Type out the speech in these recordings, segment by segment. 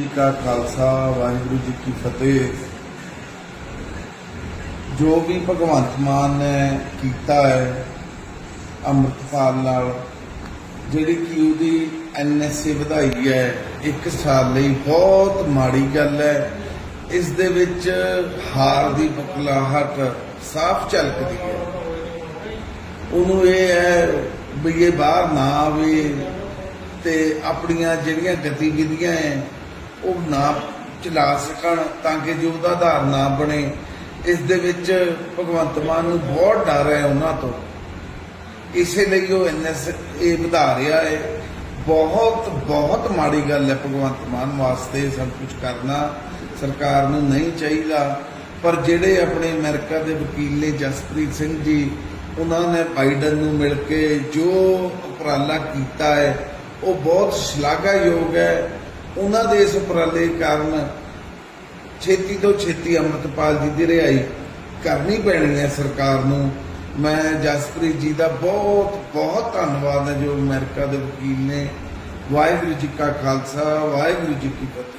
ਜੀ ਕਾ ਖਾਲਸਾ, ਵਾਹਿਗੁਰੂ ਜੀ ਕੀ ਫਤਿਹ। ਜੋ ਵੀ ਭਗਵੰਤ ਮਾਨ ਨੇ ਕੀਤਾ ਹੈ ਅੰਮ੍ਰਿਤਪਾਲ ਨਾਲ, ਜਿਹੜੀ ਕਿ ਉਹਦੀ ਐਨਐਸਏ ਵਧਾਈ ਹੈ, ਇੱਕ ਸਾਲ ਲਈ ਬਹੁਤ ਮਾੜੀ ਗੱਲ ਹੈ। ਇਸ ਦੇ ਵਿੱਚ ਹਾਰ ਦੀ ਬਕਲਾਹਟ ਸਾਫ਼ ਝਲਕਦੀ ਹੈ। ਉਹਨੂੰ ਇਹ ਹੈ ਵੀ ਇਹ ਬਾਹਰ ਨਾ ਆਵੇ ਤੇ ਆਪਣੀਆਂ ਜਿਹੜੀਆਂ ਗਤੀਵਿਧੀਆਂ ਹੈ ਉਹ ਨਾ ਚਲਾ ਸਕਣ ਤਾਂ ਕਿ ਜੋ ਉਹਦਾ ਆਧਾਰ ਨਾ ਬਣੇ। ਇਸ ਦੇ ਵਿੱਚ ਭਗਵੰਤ ਮਾਨ ਨੂੰ ਬਹੁਤ ਡਰ ਹੈ ਉਹਨਾਂ ਤੋਂ। ਇਸੇ ਲਈ ਉਹ ਐਨਐਸ ਇਹ ਵਧਾ ਰਿਹਾ ਹੈ। ਬਹੁਤ ਬਹੁਤ ਮਾੜੀ ਗੱਲ ਹੈ ਭਗਵੰਤ ਮਾਨ ਵਾਸਤੇ ਸਭ ਕੁਝ ਕਰਨਾ। ਸਰਕਾਰ ਨੂੰ ਨਹੀਂ ਚਾਹੀਦਾ। ਪਰ ਜਿਹੜੇ ਆਪਣੇ ਅਮਰੀਕਾ ਦੇ ਵਕੀਲ ਨੇ ਜਸਪ੍ਰੀਤ ਸਿੰਘ ਜੀ, ਉਹਨਾਂ ਨੇ ਬਾਈਡਨ ਨੂੰ ਮਿਲ ਕੇ ਜੋ ਉਪਰਾਲਾ ਕੀਤਾ ਹੈ, ਉਹ ਬਹੁਤ ਸ਼ਲਾਘਾਯੋਗ ਹੈ। ਉਹਨਾਂ ਦੇ ਇਸ ਉਪਰਾਲੇ ਕਾਰਨ ਛੇਤੀ ਤੋਂ ਛੇਤੀ ਅੰਮ੍ਰਿਤਪਾਲ ਜੀ ਦੀ ਰਿਹਾਈ ਕਰਨੀ ਪੈਣੀ ਹੈ ਸਰਕਾਰ ਨੂੰ। ਮੈਂ ਜਸਪ੍ਰੀਤ ਜੀ ਦਾ ਬਹੁਤ ਬਹੁਤ ਧੰਨਵਾਦ ਹੈ ਜੋ ਅਮਰੀਕਾ ਦੇ ਵਕੀਲ ਨੇ। ਵਾਹਿਗੁਰੂ ਜੀ ਕਾ ਖਾਲਸਾ, ਵਾਹਿਗੁਰੂ ਜੀ ਕੀ ਫਤਿਹ।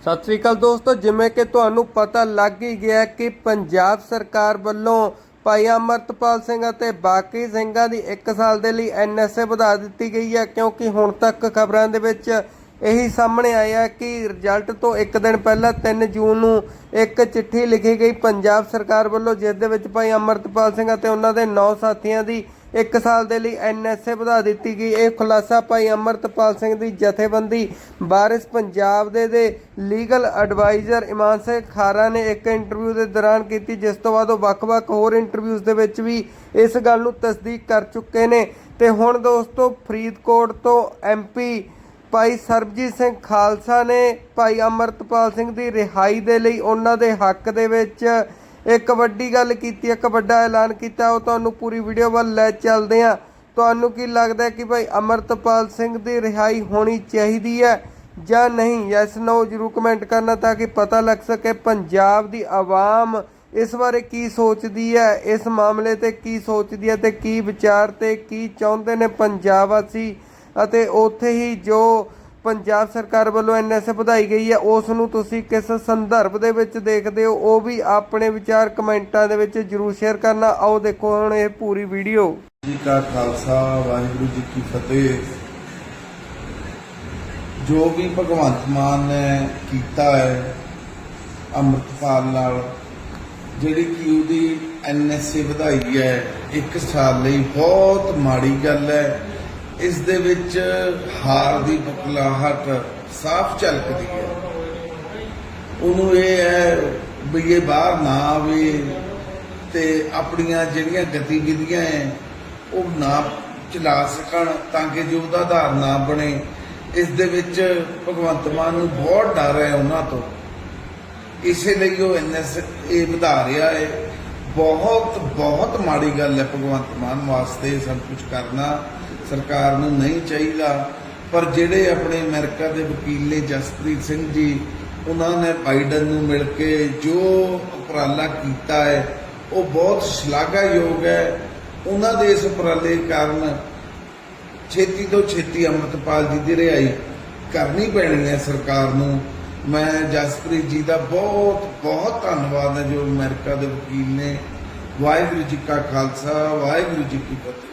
ਸਤਿ ਸ੍ਰੀ ਅਕਾਲ ਦੋਸਤੋ, ਜਿਵੇਂ ਕਿ ਤੁਹਾਨੂੰ ਪਤਾ ਲੱਗ ਹੀ ਗਿਆ ਕਿ ਪੰਜਾਬ ਸਰਕਾਰ ਵੱਲੋਂ ਭਾਈ ਅਮਰਤਪਾਲ ਸਿੰਘ ਅਤੇ ਬਾਕੀ ਸਿੰਘਾਂ ਦੀ 1 ਸਾਲ ਦੇ ਲਈ ਐਨਐਸਏ ਵਧਾ ਦਿੱਤੀ ਗਈ ਹੈ, ਕਿਉਂਕਿ ਹੁਣ ਤੱਕ ਖਬਰਾਂ ਦੇ ਵਿੱਚ ਇਹੀ ਸਾਹਮਣੇ ਆਇਆ ਕਿ ਰਿਜ਼ਲਟ ਤੋਂ ਇੱਕ ਦਿਨ ਪਹਿਲਾਂ 3 ਜੂਨ ਨੂੰ ਇੱਕ ਚਿੱਠੀ ਲਿਖੀ ਗਈ ਪੰਜਾਬ ਸਰਕਾਰ ਵੱਲੋਂ, ਜਿਸ ਦੇ ਵਿੱਚ ਭਾਈ ਅਮਰਤਪਾਲ ਸਿੰਘ ਅਤੇ ਉਹਨਾਂ ਦੇ 9 ਸਾਥੀਆਂ ਦੀ 1 ਸਾਲ ਦੇ ਲਈ ਐਨਐਸਏ ਵਧਾ ਦਿੱਤੀ ਗਈ। ਇਹ ਖੁਲਾਸਾ ਭਾਈ ਅਮਰਤਪਾਲ ਸਿੰਘ ਦੀ ਜਥੇਬੰਦੀ ਵਾਰਿਸ ਪੰਜਾਬ ਦੇ ਦੇ ਲੀਗਲ ਐਡਵਾਈਜ਼ਰ ਇਮਾਨ ਸਿੰਘ ਖਾਰਾ ਨੇ ਇੱਕ ਇੰਟਰਵਿਊ ਦੇ ਦੌਰਾਨ ਕੀਤੀ, ਜਿਸ ਤੋਂ ਬਾਅਦ ਉਹ ਵੱਖ-ਵੱਖ ਹੋਰ ਇੰਟਰਵਿਊਜ਼ ਦੇ ਵਿੱਚ ਵੀ ਇਸ ਗੱਲ ਨੂੰ ਤਸਦੀਕ ਕਰ ਚੁੱਕੇ ਨੇ। ਤੇ ਹੁਣ ਦੋਸਤੋ, ਫਰੀਦਕੋਟ ਤੋਂ ਐਮਪੀ ਭਾਈ ਸਰਬਜੀਤ ਸਿੰਘ ਖਾਲਸਾ ਨੇ ਭਾਈ ਅਮਰਤਪਾਲ ਸਿੰਘ ਦੀ ਰਿਹਾਈ ਦੇ ਲਈ ਉਹਨਾਂ ਦੇ ਹੱਕ ਦੇ ਵਿੱਚ ਇੱਕ ਵੱਡੀ ਗੱਲ ਕੀਤੀ, ਇੱਕ ਵੱਡਾ ਐਲਾਨ ਕੀਤਾ। ਉਹ ਤੁਹਾਨੂੰ ਪੂਰੀ ਵੀਡੀਓ ਵੱਲ ਲੈ ਚੱਲਦੇ ਹਾਂ। ਤੁਹਾਨੂੰ ਕੀ ਲੱਗਦਾ ਕਿ ਭਾਈ ਅਮਰਤਪਾਲ ਸਿੰਘ ਦੀ ਰਿਹਾਈ ਹੋਣੀ ਚਾਹੀਦੀ ਹੈ ਜਾਂ ਨਹੀਂ? ਯੈਸ ਨੋ ਜਰੂਰ ਕਮੈਂਟ ਕਰਨਾ ਤਾਂ ਕਿ ਪਤਾ ਲੱਗ ਸਕੇ ਪੰਜਾਬ ਦੀ ਆਵਾਮ ਇਸ ਬਾਰੇ ਕੀ ਸੋਚਦੀ ਹੈ, ਇਸ ਮਾਮਲੇ ਤੇ ਕੀ ਸੋਚਦੀ ਹੈ ਤੇ ਕੀ ਵਿਚਾਰ ਤੇ ਕੀ ਚਾਹੁੰਦੇ ਨੇ ਪੰਜਾਬ ਵਾਸੀ। ਅਤੇ ਉੱਥੇ ਹੀ ਜੋ ਪੰਜਾਬ ਸਰਕਾਰ ਵੱਲੋਂ ਐਨਐਸਏ ਵਧਾਈ ਗਈ ਹੈ, ਉਸ ਨੂੰ ਤੁਸੀਂ ਕਿਸ ਸੰਦਰਭ ਦੇ ਵਿੱਚ ਦੇਖਦੇ ਹੋ? ਉਹ ਵੀ ਆਪਣੇ ਵਿਚਾਰ ਕਮੈਂਟਾਂ ਦੇ ਵਿੱਚ ਜਰੂਰ ਸ਼ੇਅਰ ਕਰਨਾ। ਆਓ ਦੇਖੋ ਹੁਣ ਇਹ ਪੂਰੀ ਵੀਡੀਓ। ਜੀ ਕਾ ਖਾਲਸਾ, ਵਾਹਿਗੁਰੂ ਜੀ ਕੀ ਫਤਿਹ। ਜੋ ਵੀ ਭਗਵੰਤ ਮਾਨ ਨੇ ਕੀਤਾ ਹੈ, ਅੰਮ੍ਰਿਤਪਾਲ ਨਾਲ, ਜਿਹੜੀ ਕਿ ਉਹਦੀ ਐਨਐਸਏ ਵਧਾਈ ਹੈ, ਇੱਕ ਸਾਲ ਲਈ ਬਹੁਤ ਮਾੜੀ ਗੱਲ ਹੈ। ਇਸ ਦੇ ਵਿੱਚ ਹਾਰ ਦੀ ਬਕਲਾਹਟ ਸਾਫ਼ ਝਲਕਦੀ ਹੈ। ਉਹਨੂੰ ਇਹ ਹੈ ਵੀ ਇਹ ਬਾਹਰ ਨਾ ਆਵੇ ਤੇ ਆਪਣੀਆਂ ਜਿਹੜੀਆਂ ਗਤੀਵਿਧੀਆਂ ਹੈ, ਉਹ ਨਾ ਚਲਾ ਸਕਣ ਤਾਂ ਕਿ ਜੋ ਉਹਦਾ ਆਧਾਰ ਨਾ ਬਣੇ। ਇਸ ਦੇ ਵਿੱਚ ਭਗਵੰਤ ਮਾਨ ਨੂੰ ਬਹੁਤ ਡਰ ਹੈ ਉਹਨਾਂ ਤੋਂ। ਇਸੇ ਲਈ ਉਹ ਐਨਐਸ ਇਹ ਵਧਾ ਰਿਹਾ ਹੈ। ਬਹੁਤ ਬਹੁਤ ਮਾੜੀ ਗੱਲ ਹੈ ਭਗਵੰਤ ਮਾਨ ਵਾਸਤੇ ਸਭ ਕੁਝ ਕਰਨਾ। ਸਰਕਾਰ ਨੂੰ ਨਹੀਂ ਚਾਹੀਦਾ, ਪਰ ਜਿਹੜੇ ਆਪਣੇ ਅਮਰੀਕਾ ਦੇ ਵਕੀਲ ਨੇ ਜਸਪ੍ਰੀਤ ਸਿੰਘ ਜੀ, ਉਹਨਾਂ ਨੇ ਬਾਈਡਨ ਨੂੰ ਮਿਲ ਕੇ ਜੋ ਉਪਰਾਲਾ ਕੀਤਾ ਹੈ, ਉਹ ਬਹੁਤ ਸ਼ਲਾਘਾਯੋਗ ਹੈ। ਉਹਨਾਂ ਦੇ ਇਸ ਉਪਰਾਲੇ ਕਾਰਨ ਛੇਤੀ ਤੋਂ ਛੇਤੀ ਅੰਮ੍ਰਿਤਪਾਲ ਜੀ ਦੀ ਰਿਹਾਈ ਕਰਨੀ ਪੈਣੀ ਹੈ ਸਰਕਾਰ ਨੂੰ। ਮੈਂ ਜਸਪ੍ਰੀਤ ਜੀ ਦਾ ਬਹੁਤ ਬਹੁਤ ਧੰਨਵਾਦ ਹੈ ਜੋ ਅਮਰੀਕਾ ਦੇ ਵਕੀਲ ਨੇ। ਵਾਹਿਗੁਰੂ ਜੀ ਕਾ ਖਾਲਸਾ, ਵਾਹਿਗੁਰੂ ਜੀ ਕੀ ਫਤਿਹ।